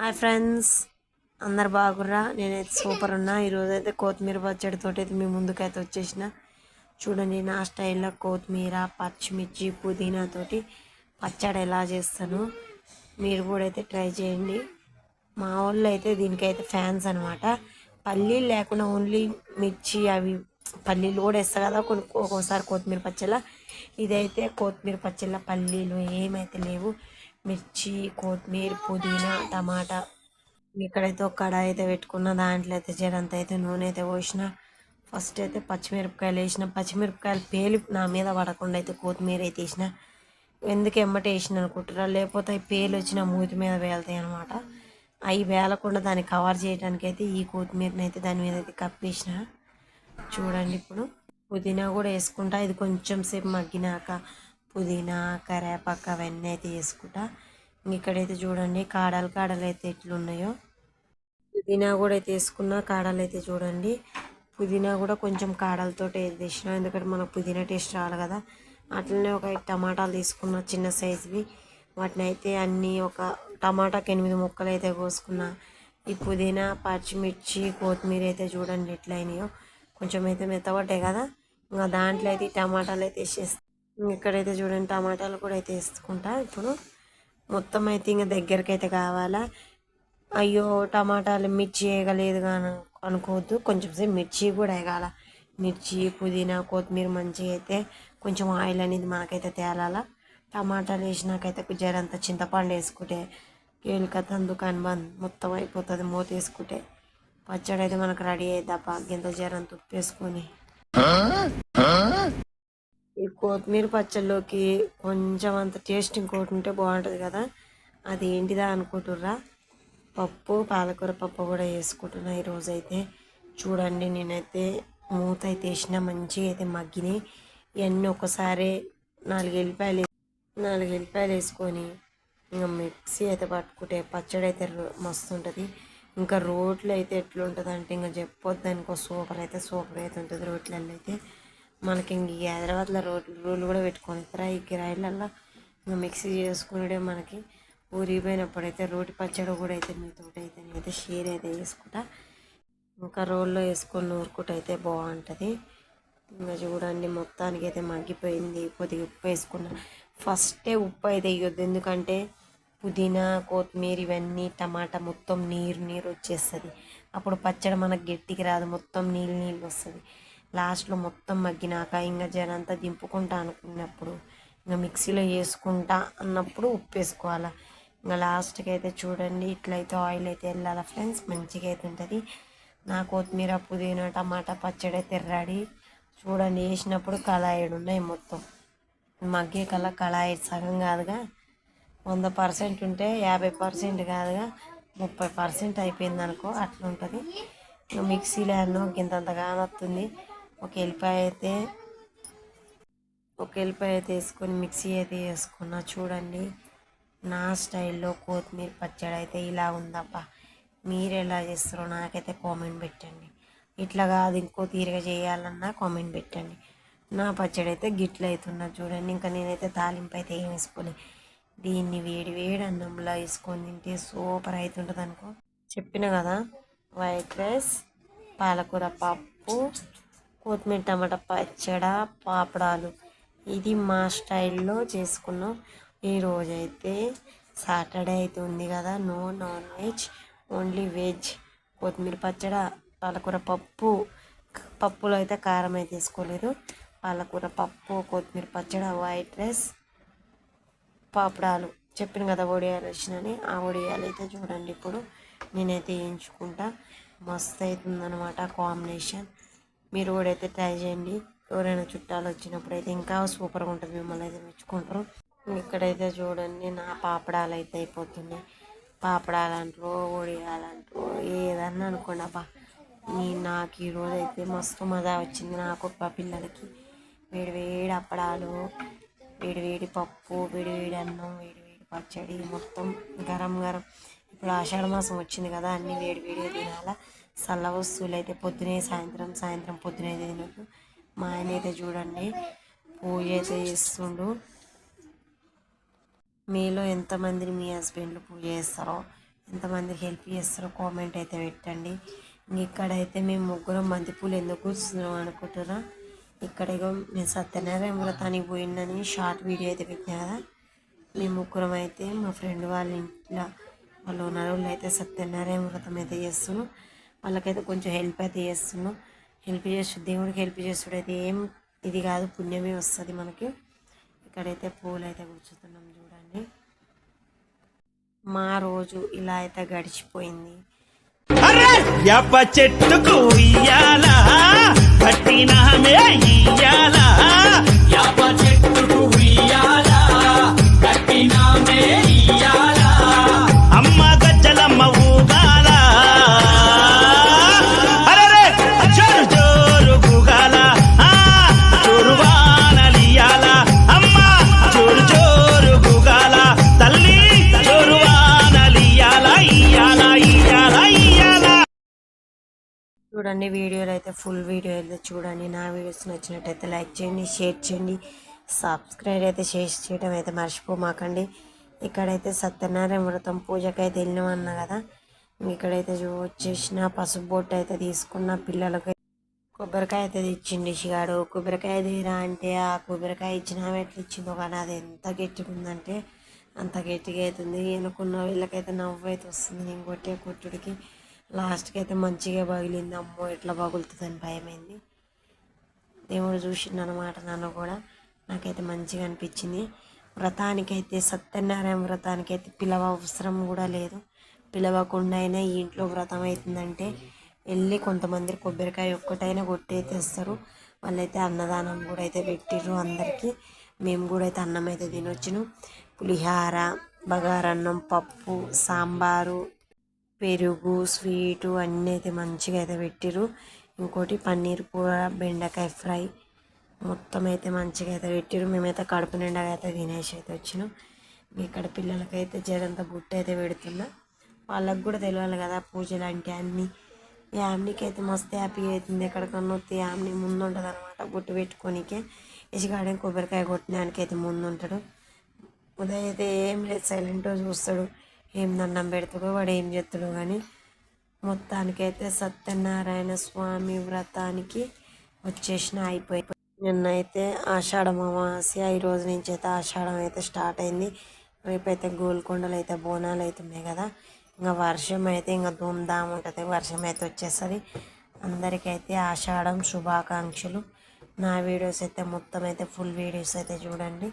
Hi friends. అందరు బాగుర్రా? నేనైతే super ఉన్నా. ఈరోజు అయితే కొత్తిమీర పచ్చడితో అయితే మీ ముందుకైతే వచ్చేసిన. చూడండి నా స్టైల్లో కొత్తిమీర పచ్చిమిర్చి పుదీనా తోటి పచ్చడి ఎలా చేస్తాను. మీరు కూడా అయితే ట్రై చేయండి. మా వాళ్ళు అయితే దీనికైతే ఫ్యాన్స్ అనమాట పల్లీలు లేకుండా ఓన్లీ మిర్చి అవి పల్లీలు కూడా వేస్తా కదా కొన్ని ఒక్కోసారి కొత్తిమీర పచ్చళ్ళ. ఇదైతే కొత్తిమీర పచ్చళ్ళ పల్లీలు ఏమైతే లేవు. మిర్చి కొత్తిమీర పుదీనా టమాటా. ఇక్కడైతే ఒక కడాయి అయితే పెట్టుకున్న దాంట్లో అయితే జరంత అయితే నూనె అయితే పోసిన. ఫస్ట్ అయితే పచ్చిమిరపకాయలు వేసిన. పచ్చిమిరపకాయలు పేలి నా మీద పడకుండా అయితే కొత్తిమీర అయితే వేసిన. ఎందుకు ఎమ్మట వేసిన అనుకుంటారా లేకపోతే అవి పేలు వచ్చిన మూతి మీద వేలుతాయి అనమాట అవి వేలకుండా దాన్ని కవర్ చేయడానికి అయితే ఈ కొత్తిమీరని అయితే దాని మీద అయితే కప్పేసిన. చూడండి ఇప్పుడు. పుదీనా కూడా వేసుకుంటా. ఇది కొంచెం సేపు మగ్గినాక పుదీనా కరేపాకు అవన్నీ అయితే వేసుకుంటా. ఇక్కడైతే చూడండి కాడలు కాడలు అయితే ఎట్లున్నాయో. పుదీనా కూడా అయితే వేసుకున్న కాడలు అయితే చూడండి. పుదీనా కూడా కొంచెం కాడలతో వేసిన ఎందుకంటే మనకు పుదీనా టేస్ట్ రావాలి కదా. అట్లనే ఒక టమాటాలు తీసుకున్న చిన్న సైజువి. వాటిని అయితే అన్నీ ఒక టమాటాకి ఎనిమిది ముక్కలు అయితే కోసుకున్నా. ఈ పుదీనా పచ్చిమిర్చి కొత్తిమీర అయితే చూడండి ఎట్లా అయినాయో కొంచెం అయితే మెత్తబడ్డాయి కదా. ఇంకా దాంట్లో అయితే ఈ టమాటాలు అయితే వేసేస్తాను ఇక్కడైతే చూడండి టమాటాలు కూడా అయితే వేసుకుంటా. ఇప్పుడు మొత్తం అయితే ఇంకా దగ్గరికి అయితే కావాలా. అయ్యో టమాటాలు మిర్చి వేయగలేదు కానీ అనుకోవద్దు. కొంచెం సేపు మిర్చి కూడా వేయగాల. మిర్చి పుదీనా కొత్తిమీర మంచిగా అయితే కొంచెం ఆయిల్ అనేది మనకైతే తేలాలా. టమాటాలు వేసినాకైతే జరంత చింతపండు వేసుకుంటే కేలికత దుకాణం బంద్ మొత్తం అయిపోతుంది మూత వేసుకుంటే. పచ్చడి అయితే మనకు రెడీ అయిద్దాపా గింత జరంత ఉప్పు వేసుకొని. ఈ కొత్తిమీర పచ్చళ్ళలోకి కొంచెం అంత టేస్ట్ ఇంకోటి ఉంటే బాగుంటుంది కదా. అది ఏంటిదా అనుకుంటుర్రా? పప్పు పాలకూర పప్పు కూడా వేసుకుంటున్నా ఈరోజు అయితే చూడండి నేనైతే మూత అయితే వేసిన మంచిగా అయితే మగ్గినాయి. ఇవన్నీ ఒకసారి నాలుగు ఎల్లిపాయలు నాలుగు ఎల్లిపాయలు వేసుకొని ఇంకా మిక్సీ అయితే పట్టుకుంటే పచ్చడి అయితే రో- మస్తు ఉంటుంది ఇంకా రోట్లు అయితే ఎట్లుంటుంది అంటే ఇంకా చెప్పొద్దు దానికి సూపర్ అయితే సూపర్ అయితే ఉంటుంది రోట్లలో అయితే. మనకి ఇంక ఈ హైదరాబాద్లో రోడ్లు రోడ్లు కూడా పెట్టుకొని ఇస్తారా ఈ కిరాయిలల్లో ఇంకా మిక్సీ చేసుకునే మనకి ఊరిపోయినప్పుడైతే రోటి పచ్చడి కూడా అయితే మీతో అయితే నేనైతే షేర్ అయితే చేసుకుంటా. ఇంకా రోల్లో వేసుకొని నూరుకుంటే అయితే బాగుంటుంది. ఇంకా చూడండి మొత్తానికి అయితే మగ్గిపోయింది. కొద్దిగా ఉప్పు వేసుకున్నా. ఫస్టే ఉప్పు అయితే వేయొద్దు ఎందుకంటే పుదీనా కొత్తిమీర ఇవన్నీ టమాటా మొత్తం నీరు నీరు వచ్చేస్తుంది. అప్పుడు పచ్చడి మనకు గట్టికి రాదు. మొత్తం నీళ్ళు నీళ్ళు వస్తుంది. లాస్ట్లో మొత్తం మగ్గినాక ఇంకా జనంతా దింపుకుంటా అనుకున్నప్పుడు ఇంకా మిక్సీలో వేసుకుంటా అన్నప్పుడు ఉప్పు వేసుకోవాలి ఇంకా లాస్ట్కి అయితే చూడండి ఇట్లయితే ఆయిల్ అయితే వెళ్ళాలి ఫ్రెండ్స్? మంచిగా అయితే ఉంటుంది. నా కొత్తిమీర పుదీనా టమాటా పచ్చడి అయితే రెడీ. చూడండి వేసినప్పుడు కళాయిడు ఉన్నాయి మొత్తం. మగ్గే కల కళాయి సగం కాదుగా. వంద పర్సెంట్ ఉంటే యాభై పర్సెంట్ కాదుగా. ముప్పై పర్సెంట్ అయిపోయింది అనుకో అట్లా ఉంటుంది మిక్సీలో అన్నో ఇంతంత ఒక ఎల్లిపాయ అయితే ఒక ఎల్లిపాయ అయితే వేసుకొని మిక్సీ అయితే వేసుకున్నా చూడండి. నా స్టైల్లో కొత్తిమీర పచ్చడి అయితే ఇలా ఉందబ్బా. మీరు ఎలా చేస్తారో నాకైతే కామెంట్ పెట్టండి. ఇట్లా కాదు ఇంకో తీరుగా చేయాలన్నా కామెంట్ పెట్టండి. నా పచ్చడి అయితే గిట్ల అవుతున్నా చూడండి. ఇంకా నేనైతే తాలింపు అయితే ఏం వేసుకోలే. దీన్ని వేడి వేడి అన్నంలో వేసుకొని తింటే సూపర్ అవుతుంటుంది అనుకో చెప్పిన కదా వైట్ రైస్ పాలకూర పప్పు కొత్తిమీర టమాటా పచ్చడ పాపడాలు. ఇది మా స్టైల్లో చేసుకున్నాం. ఈరోజు అయితే సాటర్డే అయితే ఉంది కదా. No non veg only veg. కొత్తిమీర పచ్చడ పాలకూర పప్పు. పప్పులో అయితే కారం అయితే వేసుకోలేదు. పాలకూర పప్పు కొత్తిమీర పచ్చడ వైట్ రైస్ పాపడాలు. చెప్పిన కదా వడియాలు వచ్చినని ఆ వడియాలు అయితే చూడండి ఇప్పుడు. నేనైతే వేయించుకుంటా. మస్తు అవుతుందన్నమాట కాంబినేషన్. మీరు కూడా అయితే ట్రై చేయండి. ఎవరైనా చుట్టాలు వచ్చినప్పుడు అయితే ఇంకా సూపర్గా ఉంటుంది మిమ్మల్ని అయితే మెచ్చుకుంటారు. ఇక్కడైతే చూడండి నా పాపడాలు అయితే అయిపోతున్నాయి. పాపడాలు అంటారు వడియాలంటారు ఏదన్నా అనుకోండి అబ్బా నీ నాకు ఈరోజు అయితే మస్తు మజా వచ్చింది. నాకు మా పిల్లలకి వేడి వేడి అప్పడాలు వేడి వేడి పప్పు వేడి వేడి అన్నం వేడి వేడి పచ్చడి మొత్తం గరం గరం. ఇప్పుడు ఆషాఢ మాసం వచ్చింది కదా అన్నీ వేడి వేడి తినాలా? చల్ల వస్తువులు అయితే పొద్దునే సాయంత్రం సాయంత్రం పొద్దునే తినదు మా ఆయన అయితే చూడండి పూజ అయితే చేస్తుండు. మీలో ఎంతమందిని మీ హస్బెండ్లు పూజ చేస్తారో ఎంతమందికి హెల్ప్ చేస్తారో కామెంట్ అయితే పెట్టండి. ఇక్కడైతే మేము ముగ్గురం బంతిపూలు ఎందుకు కూర్చున్నాం అనుకుంటున్నా. ఇక్కడ మేము నేను సత్యనారాయణ వ్రతానికి పోయిందని షార్ట్ వీడియో అయితే పెట్టినా కదా. మేము ముగ్గురం అయితే మా ఫ్రెండ్ వాళ్ళ ఇంట్లో వాళ్ళు ఉన్నారు వాళ్ళు అయితే సత్యనారాయణ వ్రతం అయితే చేస్తున్నాం వాళ్ళకైతే కొంచెం హెల్ప్ అయితే చేస్తున్నాం. హెల్ప్ చేస్తు దేవుడికి హెల్ప్ చేస్తుడు అయితే ఏం ఇది కాదు పుణ్యమే వస్తుంది మనకి. ఇక్కడైతే పూలు అయితే కూర్చుతున్నాం చూడండి. మా రోజు ఇలా అయితే గడిచిపోయింది. చెట్టుకు కట్టినామే చెట్టుకు చూడండి వీడియోలు అయితే ఫుల్ వీడియో అయితే చూడండి. నా వీడియోస్ నచ్చినట్టయితే లైక్ చేయండి షేర్ చేయండి. సబ్స్క్రైబ్ అయితే చేసి చేయడం అయితే మర్చిపోమాకండి. ఇక్కడైతే సత్యనారాయణ వ్రతం పూజకి అయితే వెళ్ళినామన్నా కదా ఇక్కడైతే వచ్చేసిన పసుపు బొట్టు అయితే తీసుకున్న పిల్లలకి కొబ్బరికాయ అయితే తెచ్చిండి షిగాడు కొబ్బరికాయ తీరా అంటే ఆ కొబ్బరికాయ ఇచ్చిన ఆమె ఎట్లా ఇచ్చిందో కానీ అది ఎంత గట్టిగా ఉందంటే అంత గట్టిగా అవుతుంది. ఎనుకున్న వీళ్ళకైతే నవ్వు అయితే వస్తుంది. నేను కొట్టే కొట్టుడికి లాస్ట్కి అయితే మంచిగా పగిలింది. అమ్మో ఎట్లా పగులుతుందని భయమైంది. దేవుడు చూసిండు అనమాట నన్ను కూడా. నాకైతే మంచిగా అనిపించింది. వ్రతానికైతే సత్యనారాయణ వ్రతానికి అయితే పిలవ అవసరం కూడా లేదు. పిలవకుండా అయినా ఈ ఇంట్లో వ్రతం అవుతుందంటే వెళ్ళి కొంతమంది కొబ్బరికాయ ఒక్కటైనా కొట్టి తెస్తారు వాళ్ళైతే అన్నదానం కూడా అయితే పెట్టిర్రు అందరికీ. మేము కూడా అయితే అన్నం అయితే తినొచ్చును. పులిహార బగారన్నం పప్పు సాంబారు పెరుగు స్వీటు అన్నీ అయితే మంచిగా అయితే పెట్టిరు ఇంకోటి పన్నీర్ కూర బెండకాయ ఫ్రై మొత్తం అయితే మంచిగా అయితే పెట్టిర్రు. మేమైతే కడుపు నిండా అయితే తినేసి అయితే వచ్చినాం. ఇక్కడ పిల్లలకైతే జరంత బుట్ట అయితే పెడుతున్నా. వాళ్ళకు కూడా తెలియాలి కదా పూజలు అంటే అన్నీ. ఫ్యామిలీకి అయితే మస్తు హ్యాపీ అవుతుంది. ఎక్కడికన్నా వస్తే ఫ్యామిలీ ముందు ఉంటుంది అనమాట గుట్టు పెట్టుకోనికే. ఇసుగాడే కొబ్బరికాయ కొట్టడానికి అయితే ముందు ఉంటాడు. ఉదయ్ అయితే ఏం లేదు సైలెంట్గా చూస్తాడు. ఏం దండం పెడతాడో వాడు ఏం చేస్తాడో కానీ మొత్తానికైతే సత్యనారాయణ స్వామి వ్రతానికి వచ్చేసిన అయిపోయి. అయితే ఆషాఢ అమావాస్య ఈ రోజు నుంచి అయితే ఆషాఢం అయితే స్టార్ట్ అయింది. రేపైతే గోల్కొండలు అయితే బోనాలు అవుతున్నాయి కదా. ఇంకా వర్షం అయితే ఇంకా ధూమ్ధామ్ ఉంటుంది. వర్షం అయితే వచ్చేస్తుంది. అందరికైతే ఆషాఢం శుభాకాంక్షలు. నా వీడియోస్ అయితే మొత్తం అయితే ఫుల్ వీడియోస్ అయితే చూడండి.